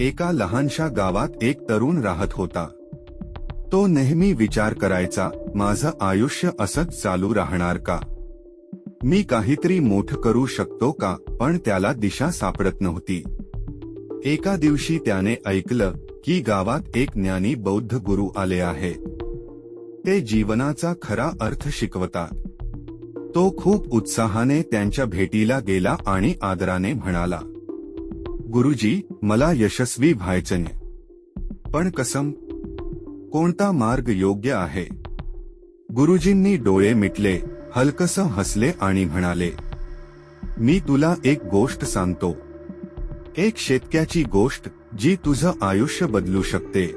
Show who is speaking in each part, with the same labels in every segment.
Speaker 1: एका लहानशा गावात एक तरुण राहत होता. तो नेहमी विचार करायचा माझं आयुष्य असंच चालू राहणार का? मी काहीतरी मोठ करू शकतो का? पण त्याला दिशा सापडत नव्हती. एका दिवशी त्याने ऐकलं की गावात एक ज्ञानी बौद्ध गुरु आले आहे. ते जीवनाचा खरा अर्थ शिकवतात. तो खूप उत्साहाने त्यांच्या भेटीला गेला आणि आदराने म्हणाला गुरुजी मला यशस्वी व्हायचं पण कसम कोणता मार्ग योग्य आहे? गुरुजींनी डोळे मिटले हलकस हसले आणि म्हणाले मी तुला एक गोष्ट सांगतो. एक शेतक्याची गोष्ट जी तुझं आयुष्य बदलू शकते.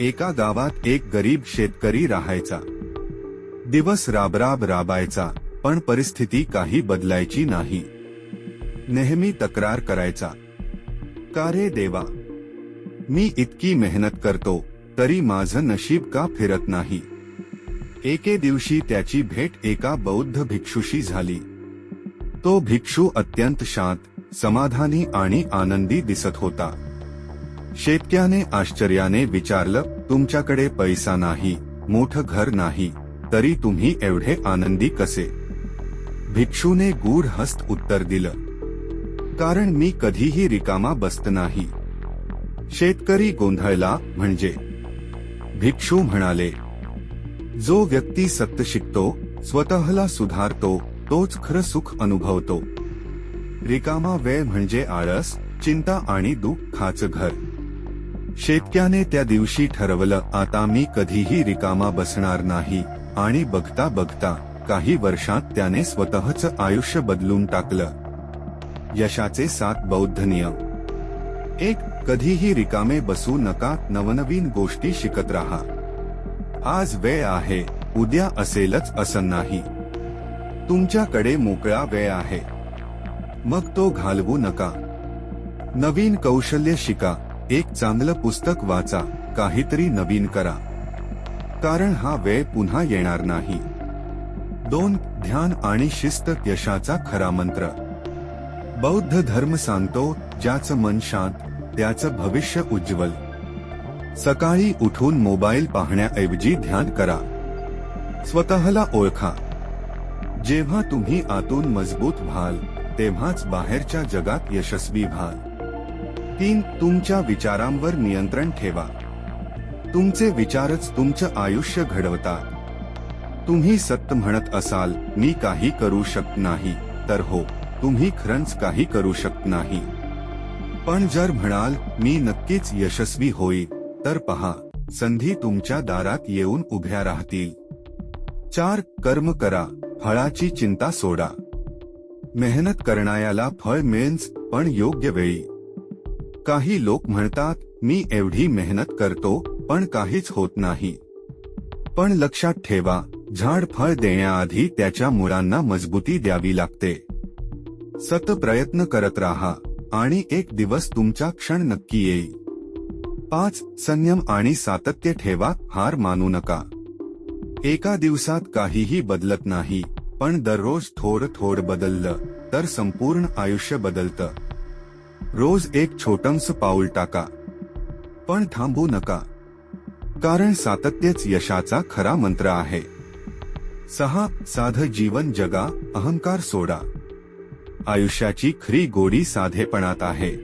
Speaker 1: एका गावात एक गरीब शेतकरी राहायचा. दिवस राबराब राबायचा पण परिस्थिती काही बदलायची नाही. नेहमी तक्रार करायचा. का रे देवा? मी इतकी मेहनत करतो तरी माझं नशीब का फिरत नाही? एके दिवशी त्याची भेट एका बौद्ध भिक्षुशी झाली. तो भिक्षू अत्यंत शांत समाधानी आणि आनंदी दिसत होता. शेतक्याने आश्चर्याने विचारलं तुमच्याकडे पैसा नाही मोठं घर नाही तरी तुम्ही एवढे आनंदी कसे? भिक्षूने गूढ हस्त उत्तर दिलं कारण मी कधीही रिकामा बसत नाही. शेतकरी गोंधळला म्हणजे. भिक्षू म्हणाले जो व्यक्ती सत्य शिकतो स्वतःला सुधारतो तोच खरं सुख अनुभवतो. रिकामा वेळ म्हणजे आळस चिंता आणि दुःखाचं घर. शेतक्याने त्या दिवशी ठरवलं आता मी कधीही रिकामा बसणार नाही आणि बघता बघता काही वर्षात त्याने स्वतःच आयुष्य बदलून टाकलं. यशाचे सात बौद्ध नियम एक कधीही रिकामे बसू नका नवनवीन गोष्टी शिकत राहा. आज वेळ आहे उद्या असेलच असं नाही. तुमच्याकडे मोकळा वेळ आहे. मग तो घालवू नका. नवीन कौशल्य शिका एक चांगलं पुस्तक वाचा काहीतरी नवीन करा. कारण हा वेळ पुन्हा येणार नाही. दोन ध्यान आणि शिस्त यशाचा खरा मंत्र. बौद्ध धर्म सांगतो ज्याचं मन शांत त्याचं भविष्य उज्ज्वल. सकाळी उठून मोबाईल पाहण्याऐवजी ध्यान करा. स्वतःला ओळखा. जेव्हा तुम्ही आतून मजबूत व्हाल तेव्हाच बाहेरच्या जगात यशस्वी व्हाल. तीन तुमच्या विचारांवर नियंत्रण ठेवा. तुमचे विचारच तुमचं आयुष्य घडवतात. तुम्ही सत्य म्हणत असाल मी काही करू शकत नाही तर हो. तुम्ही खरंच काही करू शकत नाही. पण जर म्हणाल मी नक्कीच यशस्वी होईल तर पहा संधी तुमच्या दारात येऊन उभ्या राहतील. चार कर्म करा फळाची चिंता सोडा. मेहनत करणायाला फळ मिळेच पण योग्य वेळी. काही लोक म्हणतात मी एवढी मेहनत करतो पण काहीच होत नाही. पण लक्षात ठेवा झाड फळ देण्याआधी त्याच्या मुळांना मजबूती द्यावी लागते. सत प्रयत्न करत राहा आणि एक दिवस तुमचा क्षण नक्की येईल. पाच संयम आणि सातत्य ठेवा हार मानू नका. एका दिवसात काहीही बदलत नाही पण दररोज थोड थोड बदललं तर संपूर्ण आयुष्य बदलतं. रोज एक छोटंस पाऊल टाका. पण थांबू नका. कारण सातत्यच यशाचा खरा मंत्र आहे. सहा साध जीवन जगा अहंकार सोडा. आयुष्याची खरी गोडी साधेपणात आहे.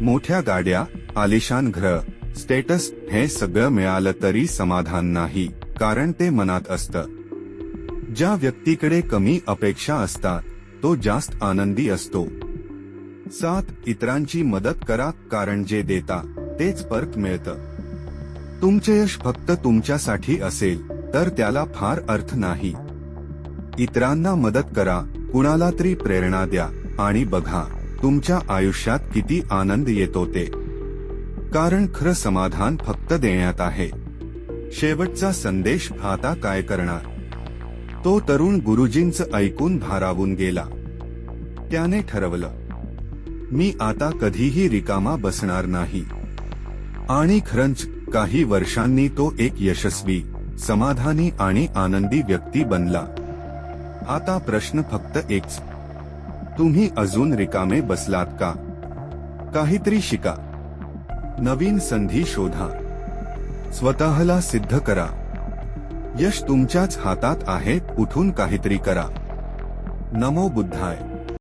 Speaker 1: मोठ्या गाड्या आलिशान घर स्टेटस हे सगळं मिळालं तरी समाधान नाही कारण ते मनात असतं. ज्या व्यक्तीकडे कमी अपेक्षा असतात तो जास्त आनंदी असतो. सात इतरांची मदत करा कारण जे देता तेच परत मिळतं. तुमचे यश फक्त तुमच्यासाठी असेल तर त्याला फार अर्थ नाही. इतरांना मदत करा कुणाला तरी प्रेरणा द्या आणि बघा तुमच्या आयुष्यात किती आनंद येतो ते. कारण खरं समाधान फक्त देण्यात आहे. शेवटचा संदेश आता काय करणार? तो तरुण गुरुजींचं ऐकून भारावून गेला. त्याने ठरवलं मी आता कधीही रिकामा बसणार नाही. आणि खरंच काही वर्षांनी तो एक यशस्वी समाधानी आणि आनंदी व्यक्ती बनला. आता प्रश्न फक्त एकच तुम्ही अजून रिकामे बसलात का? काहीतरी शिका. नवीन संधी शोधा. स्वतःला सिद्ध करा. यश तुमच्याच हातात आहे उठून काहीतरी करा. नमो बुद्धाय.